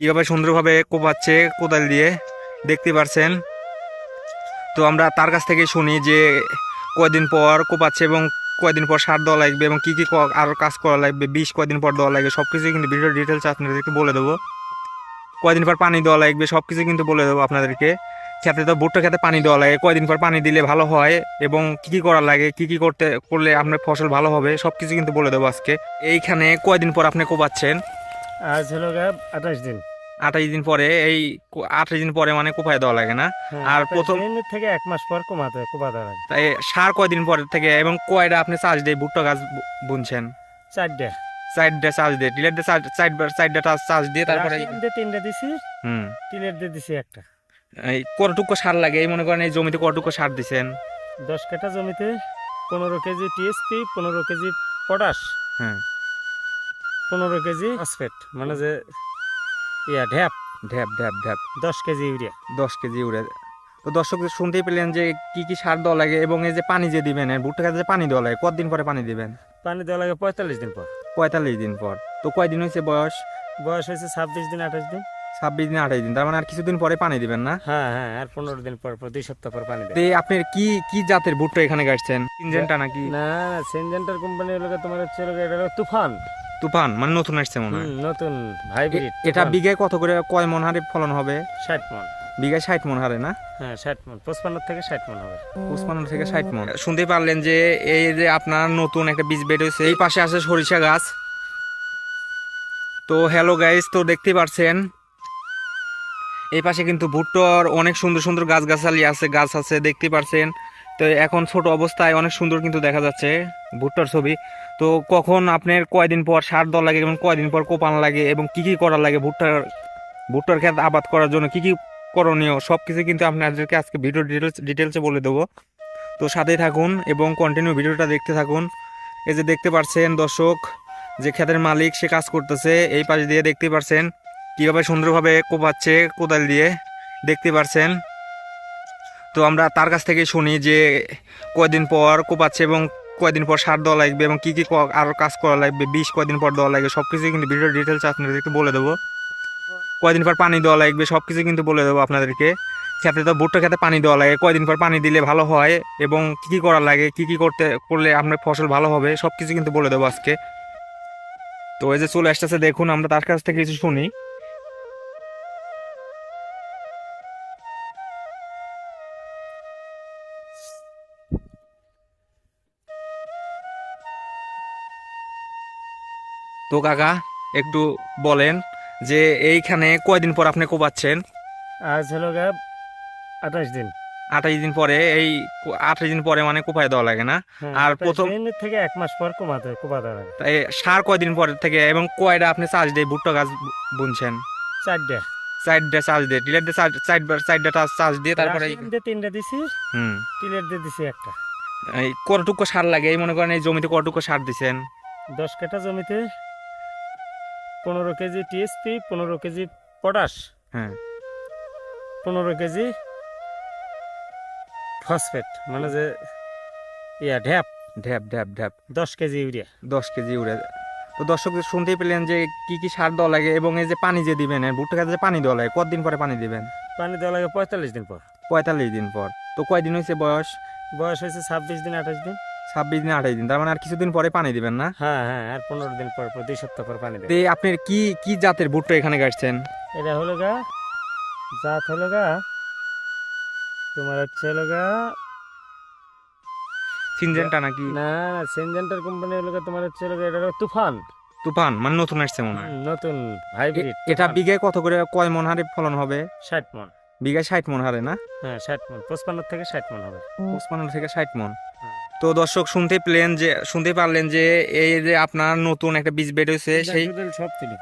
কীভাবে সুন্দরভাবে কোপাচ্ছে কোদাল দিয়ে, দেখতে পারছেন? তো আমরা তার কাছ থেকে শুনি যে কয়দিন পর কোপাচ্ছে এবং কয়দিন পর সার দেওয়া লাগবে এবং কী কী আরও কাজ করা লাগবে, বিষ কয়দিন পর দেওয়া লাগবে সব কিছুই কিন্তু ভিডিও ডিটেলস আপনাদেরকে বলে দেবো। কয়দিন পর পানি দেওয়া লাগবে সব কিছু কিন্তু বলে দেবো আপনাদেরকে। খেতে তো ভুট্টা খেতে পানি দেওয়া লাগে, কয়দিন পর পানি দিলে ভালো হয় এবং কি কি করা লাগে, কি কি করতে, করলে আপনার ফসল ভালো হবে সব কিছু কিন্তু বলে দেবো আজকে। এইখানে কয়দিন পর আপনি কোপাচ্ছেন? আজ হলো আঠাশ দিন। আঠাশ দিন পরে এই আঠাশ দিন পরে মানে কোপায় দেওয়া লাগে না। হ্যাঁ, আর প্রথম- থেকে এক মাস পর কমাতে কোপাতে হবে তাই সার কয়দিন পরে থেকে এবং কয়টা আপনি চাষ দিয়ে ভুট্টা গাছ বুনছেন? চারটে সাইডটা চাষ দিয়ে টিলের দিয়ে সাইড সাইডটা চাষ দিয়ে তারপরে তিনটে দিছি হুম। টিলের দিয়ে দিছি একটা। এই কতটুকু সার লাগে? এই মনে করেন এই জমিতে কতটুকু সার দিছেন? দশ কাঠা জমিতে পনেরো কেজি টিএসপি পনেরো কেজি পটাশ হ্যাঁ। পনেরো কেজি ফসফেট মানে যে ইয়া ঢ্যাপ ঢ্যাপ ঢ্যাপ ঢ্যাপ দশ কেজি ইউরিয়া। দশ কেজি উড়ে তো দর্শক শুনতেই পেলেন যে কি কি সার দেওয়া লাগে এবং এই যে পানি যে দিবেন ভুট্টা গাছে যে পানি দেওয়া লাগে কতদিন পরে পানি দিবেন? পানি দেওয়া লাগে পঁয়তাল্লিশ দিন পর। পঁয়তাল্লিশ দিন পর। তো কয়দিন হয়েছে বয়স? বয়স হয়েছে ছাব্বিশ দিন আঠাশ দিন। ছাব্বিশ দিন আঠাশ দিন। তার মানে আর কিছুদিন পরে পানি দিবেন না? হ্যাঁ হ্যাঁ আর পনেরো দিন পর পর দুই সপ্তাহ পর পানি এই আপনার কি কি জাতের ভুট্টা এখানে গাছছেন? ইঞ্জেনটা নাকি? না না সেনজেন্টার কোম্পানি হলো তোমার হচ্ছে এটা তুফান। তুফান মানে নতুন আসছে মনে হয়। নতুন হাইব্রিড এটা বিঘায় কত করে কয় মন হারে ফলন হবে? ষাট মন। বিঘায় ষাট মন হারে না? হ্যাঁ ষাট মন। পঁচপান্ন থেকে ষাট মন হবে। পঁচপান্ন থেকে ষাট মন। শুনতে পারলেন যে এই যে আপনার নতুন একটা বীজ বের হয়েছে এই পাশে আছে সরিষা গাছ। তো হ্যালো গাইস তো দেখতে পারছেন। এই পাশে কিন্তু ভুট্টোর অনেক সুন্দর সুন্দর গাছ গাছালি আছে গাছ আছে দেখতে পারছেন। তো এখন ছোট অবস্থায় অনেক সুন্দর কিন্তু দেখা যাচ্ছে ভুট্টার ছবি। তো কখন আপনার কয়দিন পর সার দেওয়া লাগে এবং কয়দিন পর কোপান লাগে এবং কি কি করা লাগে ভুট্টার ভুট্টার ক্ষেত আবাদ করার জন্য কি কি করণীয় সব কিছু কিন্তু আপনাদেরকে আজকে ভিডিও ডিটেলস ডিটেলসে বলে দেবো। তো সাথেই থাকুন এবং কন্টিনিউ ভিডিওটা দেখতে থাকুন। এই যে দেখতে পাচ্ছেন দর্শক, যে ক্ষেতের মালিক সে কাজ করতেছে, এই পাশ দিয়ে দেখতে পাচ্ছেন কীভাবে সুন্দরভাবে কোপাচ্ছে কোদাল দিয়ে। দেখতে পাচ্ছেন তো আমরা তার কাছ থেকে শুনি যে কয়দিন পর কোপাচ্ছে এবং কয়দিন পর সার দেওয়া লাগবে এবং কী কী আরও কাজ করা লাগবে, বিষ কয়দিন পর দেওয়া লাগবে সব কিছুই কিন্তু ভিডিও ডিটেলস আপনাদেরকে বলে দেবো। কয়দিন পর পানি দেওয়া লাগবে সব কিছু কিন্তু বলে দেবো আপনাদেরকে। খেতে তো ভুট্টা খেতে পানি দেওয়া লাগে, কয়দিন পর পানি দিলে ভালো হয় এবং কী কী করা লাগে, কী কী করতে, করলে আপনার ফসল ভালো হবে সব কিছু কিন্তু বলে দেবো আজকে। তো এই যে চলে আসতেছে, দেখুন, আমরা তার কাছ থেকে কিছু শুনি। তো কাকা একটু বলেন যে এইখানে কয়দিন পর আপনি কোপাচ্ছেন আজ হলো গা আঠাশ দিন। আঠাশ দিন পরে এই আঠাশ দিন পরে মানে কোপায় দেওয়া লাগে না? আর প্রথম- থেকে এক মাস পর কমাতে কোপাতে হবে তাই সার কয়দিন পরে থেকে এবং কয়টা আপনি চাষ দিয়ে ভুট্টা গাছ বুনছেন? চারটে সাইডটা চাষ দিয়ে টিলের দিয়ে সাইড সাইডটা চাষ দিয়ে তারপরে দিয়ে দিছি হুম। টিলের দিয়ে দিছি একটা। এই কতটুকু সার লাগে? এই মনে করেন এই জমিতে কতটুকু সার দিছেন? দশ কাঠা জমিতে পনেরো কেজি টিএসপি পনেরো কেজি পটাশ হ্যাঁ। পনেরো কেজি ফসফেট মানে যে ইয়া ঢ্যাপ। ঢ্যাপ ঢ্যাপ ঢ্যাপ। দশ কেজি ইউরিয়া। দশ কেজি উড়ে তো দর্শক শুনতেই পেলেন যে কি কি সার দেওয়া লাগে এবং এই যে পানি যে দিবেন ভুট্টা গাছে যে পানি দেওয়া লাগে কতদিন পরে পানি দিবেন? পানি দেওয়া লাগে পঁয়তাল্লিশ দিন পর। পঁয়তাল্লিশ দিন পর। তো কয়দিন হয়েছে বয়স? বয়স হয়েছে ছাব্বিশ দিন আঠাশ দিন। ছাব্বিশ দিন আঠাশ দিন তার মানে আর কিছুদিন পরে পানি দিবেন না? হ্যাঁ হ্যাঁ আর পনেরো দিন পর পর দুই সপ্তাহ পর পানি তো দেবে এই আপনার কি কি জাতের ভুট্টা এখানে গাছছেন? এটা হলো গা জাত হলো গা তোমার হচ্ছে হলো গা সিনজেনটা নাকি? না সেনজেন্টার কোম্পানি হলো তোমার হচ্ছে এটা হলো তুফান। তুফান মানে নতুন আসছে মনে হয়। নতুন হাইব্রিড এটা বিঘায় কত করে কয় মন হারে ফলন হবে? ষাট মন। বিঘায় ষাট মন হারে না? হ্যাঁ ষাট মন পঁচপান্ন থেকে ষাট মন হবে। পঁচপান্ন থেকে ষাট মন। তো দর্শক শুনতে পেলেন যে শুনতে পারলেন যে এই যে আপনার নতুন একটা বীজ বের হয়েছে সেই সব তুলি